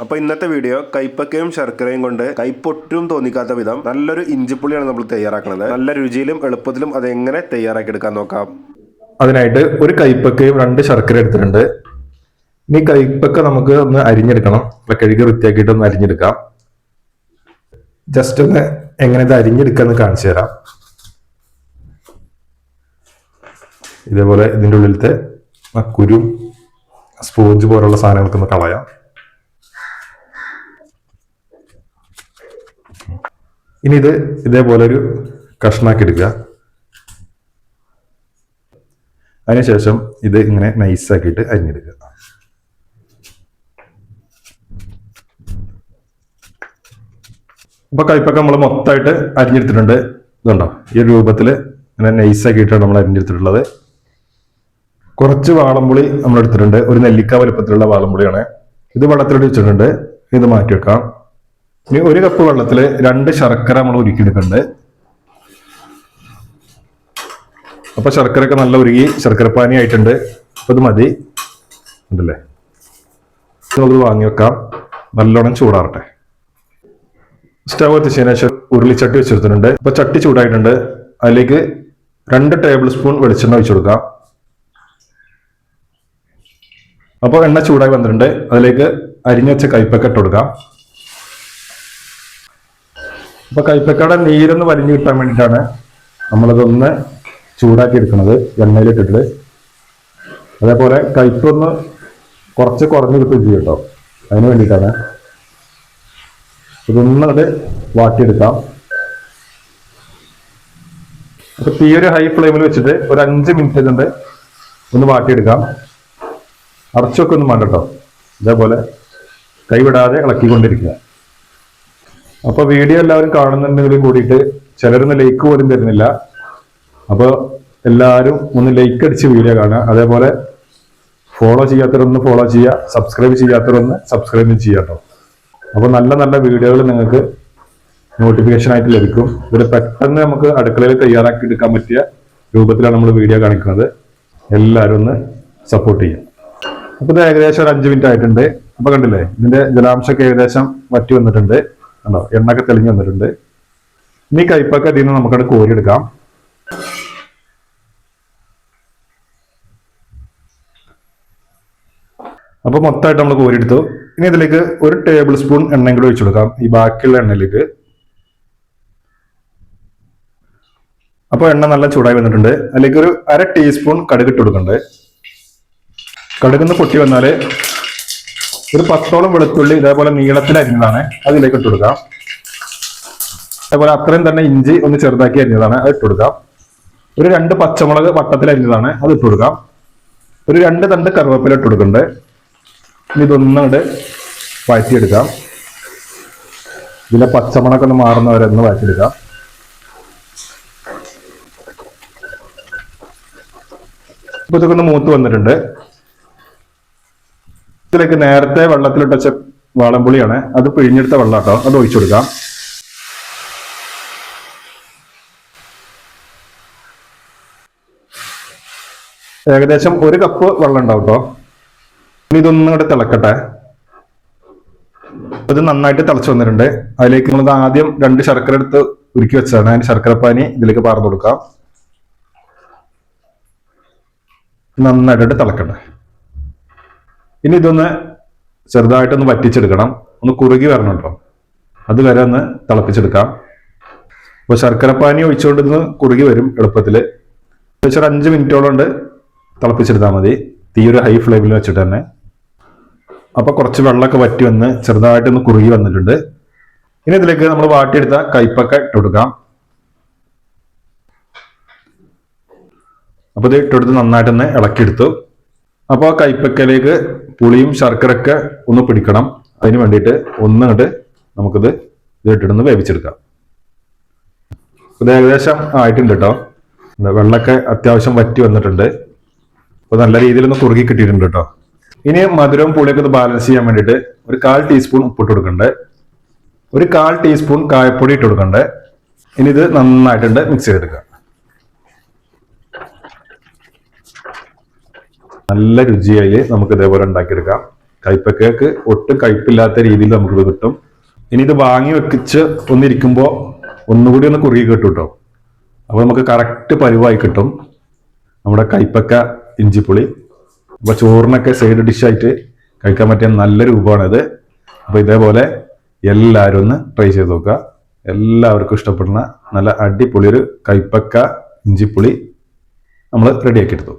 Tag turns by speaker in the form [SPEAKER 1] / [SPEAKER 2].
[SPEAKER 1] അപ്പോൾ ഇന്നത്തെ വീഡിയോ കൈപ്പക്കയും ശർക്കരയും കൊണ്ട് കൈപ്പൊട്ടും തോന്നിക്കാത്ത വിധം നല്ലൊരു ഇഞ്ചിപ്പുളിയാണ് നമ്മൾ തയ്യാറാക്കുന്നത് നല്ല രുചിയിലും എളുപ്പത്തിലും തയ്യാറാക്കി എടുക്കാൻ നോക്കാം.
[SPEAKER 2] അതിനായിട്ട് ഒരു കൈപ്പക്കയും രണ്ട് ശർക്കര എടുത്തിട്ടുണ്ട്. ഇനി കൈപ്പക്ക നമുക്ക് ഒന്ന് അരിഞ്ഞെടുക്കണം. കഴുകി വൃത്തിയാക്കിയിട്ട് ഒന്ന് അരിഞ്ഞെടുക്കാം. ജസ്റ്റ് ഒന്ന് എങ്ങനെ ഇത് അരിഞ്ഞെടുക്കാന്ന് കാണിച്ചു തരാം. ഇതേപോലെ ഇതിന്റെ ഉള്ളിലത്തെ കുരും സ്പോഞ്ച് പോലുള്ള സാധനങ്ങൾക്കൊന്ന് കളയാം. ഇനി ഇത് ഇതേപോലെ ഒരു കഷ്ണാക്കി എടുക്കുക. അതിനുശേഷം ഇത് ഇങ്ങനെ നൈസാക്കിയിട്ട് അരിഞ്ഞെടുക്കുക. ഇപ്പൊ കൈപ്പൊക്കെ നമ്മൾ മൊത്തമായിട്ട് അരിഞ്ഞെടുത്തിട്ടുണ്ട്. ഇതുണ്ടോ? ഈ രൂപത്തിൽ ഇങ്ങനെ നൈസാക്കിയിട്ടാണ് നമ്മൾ അരിഞ്ഞെടുത്തിട്ടുള്ളത്. കുറച്ച് വാളംപുളി നമ്മൾ എടുത്തിട്ടുണ്ട് ഒരു നെല്ലിക്ക വലുപ്പത്തിലുള്ള വാളംപുളിയാണ്. ഇത് വെള്ളത്തിലിട്ട് വെച്ചിട്ടുണ്ട്. ഇത് മാറ്റി വെക്കാം. ഇനി ഒരു കപ്പ് വെള്ളത്തിൽ രണ്ട് ശർക്കര നമ്മൾ ഉരുക്കിയെടുക്കുന്നുണ്ട് അപ്പൊ ശർക്കരയൊക്കെ നല്ല ഉരുകി ശർക്കരപ്പാനി ആയിട്ടുണ്ട്. അപ്പൊ ഇത് മതി. ഉണ്ടല്ലേ? നമുക്ക് വാങ്ങി വെക്കാം. നല്ലോണം ചൂടാറട്ടെ. സ്റ്റവ് എത്തിച്ചതിന് ശേഷം ഉരുളിച്ചട്ടി വെച്ചെടുത്തിട്ടുണ്ട്. ഇപ്പൊ ചട്ടി ചൂടായിട്ടുണ്ട്. അതിലേക്ക് രണ്ട് ടേബിൾ സ്പൂൺ വെളിച്ചെണ്ണ ഒഴിച്ചു കൊടുക്കാം. അപ്പോൾ എണ്ണ ചൂടായി വന്നിട്ടുണ്ട്. അതിലേക്ക് അരിഞ്ഞു വെച്ച കയ്പൊക്കെ ഇട്ട് കൊടുക്കാം. അപ്പൊ കൈപ്പക്കയുടെ നീരൊന്ന് വലിഞ്ഞു കിട്ടാൻ വേണ്ടിയിട്ടാണ് നമ്മളതൊന്ന് ചൂടാക്കി എടുക്കുന്നത് എണ്ണയിലിട്ടിട്ട്. അതേപോലെ കയ്പൊന്ന് കുറച്ച് കുറഞ്ഞു കിട്ടുകയും ചെയ്യും കേട്ടോ. അതിന് വേണ്ടിയിട്ടാണ്. ഇതൊന്നും അത് വാട്ടിയെടുക്കാം. അപ്പൊ തീ ഒരു ഹൈ ഫ്ലെയിമിൽ വെച്ചിട്ട് ഒരു അഞ്ച് മിനിറ്റ് കൊണ്ട് ഒന്ന് വാട്ടിയെടുക്കാം. അടച്ചൊക്കെ ഒന്നും വേണ്ട കേട്ടോ. ഇതേപോലെ കൈവിടാതെ ഇളക്കിക്കൊണ്ടിരിക്കുക. അപ്പൊ വീഡിയോ എല്ലാവരും കാണുന്നുണ്ടെങ്കിൽ കൂടിയിട്ട് ചിലരൊന്നും ലൈക്ക് പോലും തരുന്നില്ല. അപ്പോൾ എല്ലാവരും ഒന്ന് ലൈക്ക് അടിച്ച് വീഡിയോ കാണുക. അതേപോലെ ഫോളോ ചെയ്യാത്തവരൊന്ന് ഫോളോ ചെയ്യുക. സബ്സ്ക്രൈബ് ചെയ്യാത്തവരൊന്ന് സബ്സ്ക്രൈബ് ചെയ്യുക കേട്ടോ അപ്പോൾ നല്ല നല്ല വീഡിയോകൾ നിങ്ങൾക്ക് നോട്ടിഫിക്കേഷൻ ആയിട്ട് ലഭിക്കും. ഇവിടെ പെട്ടെന്ന് നമുക്ക് അടുക്കളയിൽ തയ്യാറാക്കി എടുക്കാൻ പറ്റിയ രൂപത്തിലാണ് നമ്മൾ വീഡിയോ കാണിക്കുന്നത്. എല്ലാവരും ഒന്ന് സപ്പോർട്ട് ചെയ്യാം അപ്പോൾ ഇത് ഏകദേശം ഒരു അഞ്ച് മിനിറ്റ് ആയിട്ടുണ്ട്. അപ്പൊ കണ്ടില്ലേ ഇതിന്റെ ജലാംശമൊക്കെ ഏകദേശം വറ്റി വന്നിട്ടുണ്ട്. കണ്ടോ? എണ്ണൊക്കെ തെളിഞ്ഞു വന്നിട്ടുണ്ട്. ഇനി കൈപ്പൊക്കെ അതിൽ നിന്ന് നമുക്കത് കോരിയെടുക്കാം. അപ്പൊ മൊത്തമായിട്ട് നമ്മൾ കോരിയെടുത്തു. ഇനി ഇതിലേക്ക് ഒരു ടേബിൾ സ്പൂൺ എണ്ണ കൂടി ഒഴിച്ചു കൊടുക്കാം. ഈ ബാക്കിയുള്ള എണ്ണയിലേക്ക്. അപ്പോൾ എണ്ണ നല്ല ചൂടായി വന്നിട്ടുണ്ട്. അതിലേക്ക് ഒരു അര ടീസ്പൂൺ കടുക് ഇട്ട് കൊടുക്കുന്നുണ്ട് കടുകുന്ന് പൊട്ടി വന്നാൽ ഒരു പത്തോളം വെളുത്തുള്ളി ഇതേപോലെ നീളത്തിൽ അരിഞ്ഞതാണ് അതിലേക്ക് ഇട്ട് കൊടുക്കാം. അതേപോലെ അത്രയും തന്നെ ഇഞ്ചി ഒന്ന് ചെറുതാക്കി അരിഞ്ഞതാണ്. അത് ഇട്ട് കൊടുക്കാം. ഒരു രണ്ട് പച്ചമുളക് വട്ടത്തിൽ അരിഞ്ഞതാണ്. അത് ഇട്ട് കൊടുക്കാം. ഒരു രണ്ട് തണ്ട് കറുവപ്പില ഇട്ട് കൊടുക്കുന്നുണ്ട്. ഇനി ഇതൊന്നും അങ്ങോട്ട് വഴറ്റിയെടുക്കാം. ഇതിലെ പച്ചമുളക് ഒന്ന് മാറുന്നവരെ ഒന്ന് വഴറ്റിയെടുക്കാം. ഇപ്പൊ ഇതൊക്കെ ഒന്ന് മൂത്ത് വന്നിട്ടുണ്ട്. ഇതിലേക്ക് നേരത്തെ വെള്ളത്തിലിട്ടച്ച വാളംപുളിയാണ്. അത് പിഴിഞ്ഞെടുത്ത വെള്ളം കേട്ടോ അത് ഒഴിച്ചു കൊടുക്കാം. ഏകദേശം ഒരു കപ്പ് വെള്ളം ഉണ്ടാവും കേട്ടോ ഇതൊന്നും കൂടെ തിളക്കട്ടെ. അത് നന്നായിട്ട് തിളച്ചു വന്നിട്ടുണ്ട്. അതിലേക്ക് നമ്മൾ ആദ്യം രണ്ട് ശർക്കര എടുത്ത് ഉരുക്കി വെച്ചതാണ്. അതിന് ശർക്കരപ്പാനി ഇതിലേക്ക് പാർന്നു കൊടുക്കാം. നന്നായിട്ട് തിളക്കട്ടെ. ഇനി ഇതൊന്ന് ചെറുതായിട്ടൊന്ന് വറ്റിച്ചെടുക്കണം. ഒന്ന് കുറുകി വരണം കേട്ടോ അത് വരെ ഒന്ന് തിളപ്പിച്ചെടുക്കാം. അപ്പോൾ ശർക്കരപ്പാനി ഒഴിച്ചുകൊണ്ട് ഇന്ന് കുറുകി വരും എളുപ്പത്തിൽ ഏകദേശം ഒരു അഞ്ച് മിനിറ്റോളം ഉണ്ട് തിളപ്പിച്ചെടുത്താൽ മതി. തീ ഒരു ഹൈ ഫ്ലെയിമിൽ വെച്ചിട്ട് തന്നെ. അപ്പോൾ കുറച്ച് വെള്ളമൊക്കെ വറ്റി വന്ന് ചെറുതായിട്ടൊന്ന് കുറുകി വന്നിട്ടുണ്ട്. ഇനി ഇതിലേക്ക് നമ്മൾ വാട്ടിയെടുത്ത കയ്പൊക്കെ ഇട്ട് കൊടുക്കാം. അപ്പോൾ ഇത് ഇട്ടെടുത്ത് നന്നായിട്ടൊന്ന് ഇളക്കിയെടുത്തു. അപ്പോൾ കൈപ്പക്കയിലേക്ക് പുളിയും ശർക്കരയൊക്കെ ഒന്ന് പിടിക്കണം. അതിന് വേണ്ടിയിട്ട് ഒന്നിട്ട് നമുക്കിത് ഇത് ഇട്ടിട്ടൊന്ന് വേവിച്ചെടുക്കാം. ഇത് ഏകദേശം ആയിട്ടുണ്ട് കേട്ടോ വെള്ളമൊക്കെ അത്യാവശ്യം വറ്റി വന്നിട്ടുണ്ട്. അപ്പോൾ നല്ല രീതിയിലൊന്ന് കുറുകി കിട്ടിയിട്ടുണ്ട് കേട്ടോ ഇനി മധുരവും പുളിയൊക്കെ ഒന്ന് ബാലൻസ് ചെയ്യാൻ വേണ്ടിയിട്ട് ഒരു കാൽ ടീസ്പൂൺ ഉപ്പിട്ട് കൊടുക്കണ്ടേ. ഒരു കാൽ ടീസ്പൂൺ കായപ്പൊടി ഇട്ട് കൊടുക്കണ്ടേ. ഇനി ഇത് നന്നായിട്ടുണ്ട് മിക്സ് ചെയ്തെടുക്കുക നല്ല രുചിയായി നമുക്ക് ഇതേപോലെ ഉണ്ടാക്കിയെടുക്കാം. കയ്പക്കയ്ക്ക് ഒട്ടും കയ്പില്ലാത്ത രീതിയിൽ നമുക്കിത് കിട്ടും. ഇനി ഇത് വാങ്ങി വെക്കിച്ച് ഒന്നിരിക്കുമ്പോൾ ഒന്നുകൂടി ഒന്ന് കുറുകി കിട്ടും കേട്ടോ. അപ്പോൾ നമുക്ക് കറക്റ്റ് പരിവായി കിട്ടും. നമ്മുടെ കയ്പക്ക ഇഞ്ചിപ്പുളി. അപ്പോൾ ചോറിനൊക്കെ സൈഡ് ഡിഷായിട്ട് കഴിക്കാൻ പറ്റിയ നല്ല രൂപമാണിത്. അപ്പോൾ ഇതേപോലെ എല്ലാവരും ഒന്ന് ട്രൈ ചെയ്ത് നോക്കുക. എല്ലാവർക്കും ഇഷ്ടപ്പെടുന്ന നല്ല അടിപൊളി ഒരു കൈപ്പക്ക ഇഞ്ചിപ്പുളി നമ്മൾ റെഡിയാക്കി എടുത്തു.